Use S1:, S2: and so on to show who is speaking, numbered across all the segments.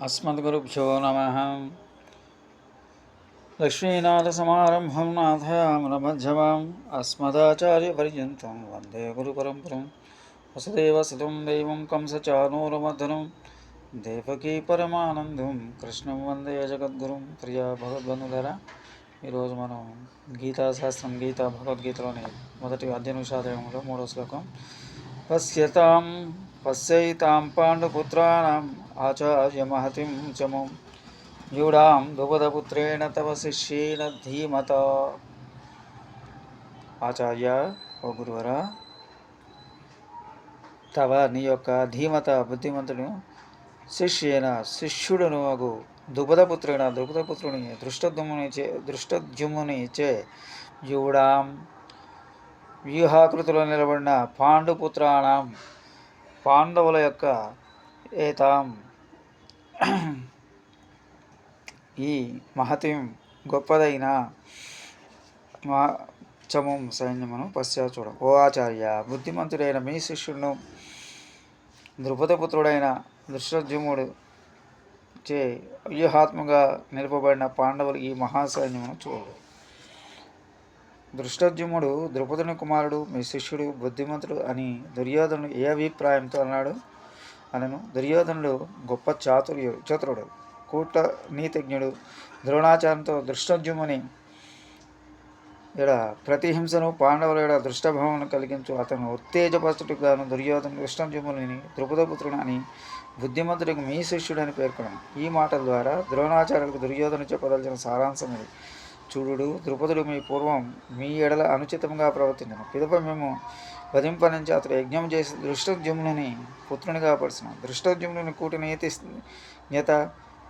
S1: अस्मद्गुरुभ्यो नमः लक्ष्मीनाथसमारम्भं नाथयामनमध्यमाम् अस्मदाचार्यपर्यन्तं वन्दे गुरुपरम्परं वसुदेवसुतं देवं कंसचानूरमर्दनं దేవకీ పరమానందం కృష్ణం వందే జగద్గురుం ప్రియ భగవద్బంధులరా ఈరోజు మనం గీతా శాస్త్రం గీత భగవద్గీతలోని మొదటి అధ్యనుషాదయంలో మూడో శ్లోకం పశ్యతాం పశ్యైతాం పాండుపుత్రాణం ఆచార్య మహతిం చమం యూడాం ద్రుపదపుత్రేణ తవ శిష్యేణ ధీమత ఆచార్య ఓ గురువరా తవ నీ యొక్క ధీమత బుద్ధిమంతుడు శిష్యేన శిష్యుడును అగు ద్రుపదపుత్రుడ ద్రుపదపుత్రుని దృష్టద్యుముని చే దృష్టద్యుముని చే యువుడాం వ్యూహాకృతిలో నిలబడిన పాండుపుత్రాణం పాండవుల యొక్క ఏతాం. ఈ మహతిం గొప్పదైన మా చమం సైన్యమును పశ్చాచూడ ఓ ఆచార్య బుద్ధిమంతుడైన మీ శిష్యుడును ద్రుపదపుత్రుడైన దృష్టజుముడు చే వ్యూహాత్మగా నిలపబడిన పాండవులు ఈ మహాసైన్యమును చూడు. దృష్టద్యుముడు ద్రుపదుని కుమారుడు మీ శిష్యుడు బుద్ధిమంతుడు అని దుర్యోధనుడు ఏ అభిప్రాయంతో అన్నాడు? అనను దుర్యోధనుడు గొప్ప చాతుర్యుడు చతురుడు కూట నీతిజ్ఞుడు ద్రోణాచారంతో దృష్టద్యుముని ఇక్కడ ప్రతిహింసను పాండవుల యొక్క దృష్టభావన కలిగించు అతను ఉత్తేజపరచుటగాను దుర్యోధన దృష్టంజముని ద్రుపదపుత్రుడు అని బుద్ధిమంతుడికి మీ శిష్యుడని పేర్కొన్నాను ఈ మాటల ద్వారా ద్రోణాచార్యులకు దుర్యోధన చెప్పదలిచిన సారాంశం ఇది. చూడు ద్రుపదుడు మీ పూర్వం మీ ఎడల అనుచితంగా ప్రవర్తించను. పిదప మేము వధింపనుంచి అతడు యజ్ఞం చేసి దృష్టోద్యములని పుత్రునిగా పడిచిన. దృష్టజముని కూటి నీతి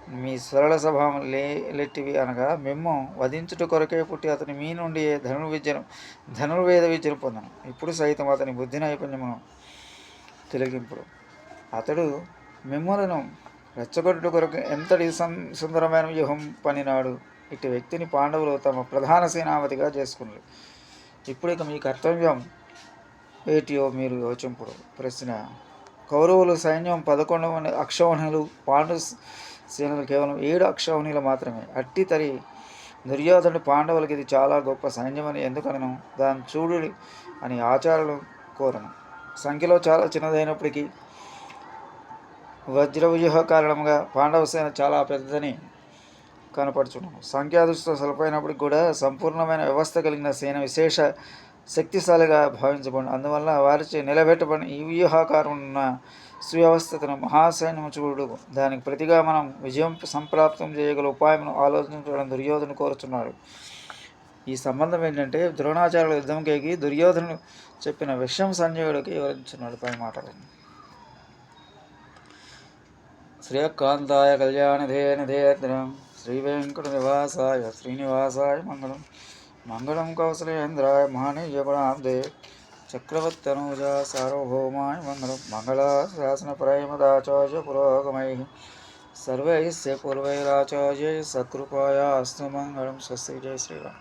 S1: మీ సరళ స్వభావం లే లెట్టివి అనగా మేము వధించుట కొరకే పుట్టి అతని మీ నుండి ధనుర్విద్యను ధనుర్వేద విద్యను పొందను. ఇప్పుడు సైతం అతని బుద్ధి నైపుణ్యమును తొలగింపుడు అతడు మిమ్మలను రెచ్చగొట్టుట కొరకు ఎంతటి సం సుందరమైన వ్యూహం పనినాడు? ఇటు వ్యక్తిని పాండవులు తమ ప్రధాన సేనాపతిగా చేసుకున్నారు. ఇప్పుడు ఇక మీ కర్తవ్యం ఏటియో మీరు యోచింపుడు ప్రశ్న కౌరవులు సైన్యం పదకొండు మంది అక్షౌహిణులు పాండు సేనలు కేవలం ఏడు అక్షౌహిణులు మాత్రమే. అట్టి తరి దుర్యోధనుడు పాండవులకి ఇది చాలా గొప్ప సైన్యమని ఎందుకనను? దాన్ని చూడు అని ఆచారాలు కోరను. సంఖ్యలో చాలా చిన్నదైనప్పటికీ వజ్రవ్యూహ కారణంగా పాండవ సేన చాలా పెద్దదని కనపడుచున్నాము. సంఖ్యాదృష్టితో సలపైనప్పటికి కూడా సంపూర్ణమైన వ్యవస్థ కలిగిన సేన విశేష శక్తిశాలిగా భావించబడి అందువల్ల వారిచే నిలబెట్టబడిన ఈ వ్యూహాకారం ఉన్న సువ్యవస్థతను మహాసైన్యము చూడు. దానికి ప్రతిగా మనం విజయం సంప్రాప్తం చేయగల ఉపాయమును ఆలోచించడం దుర్యోధను కోరుచున్నాడు ఈ సంబంధం ఏంటంటే ద్రోణాచార్యుల యుద్ధం కేకి దుర్యోధను చెప్పిన విషయం సంజయుడికి వివరించున్నాడు. పై మాటలు. కళ్యాణ కళ్యాణిధే ధేయ శ్రీ వెంకట నివాసాయ శ్రీనివాసాయ మంగళం మంగళం కౌశలేంద్రాయ మహానీయగుణాబ్దే చక్రవర్తనూజ సార్వభౌమాయ మంగళం మంగళాశాసనప్రయమదాచార్య పురోగమై సర్వైస్య పూర్వైరాచార్య సత్కృపాయ అస్తు మంగళం స్వస్తి జయ శ్రీరామ్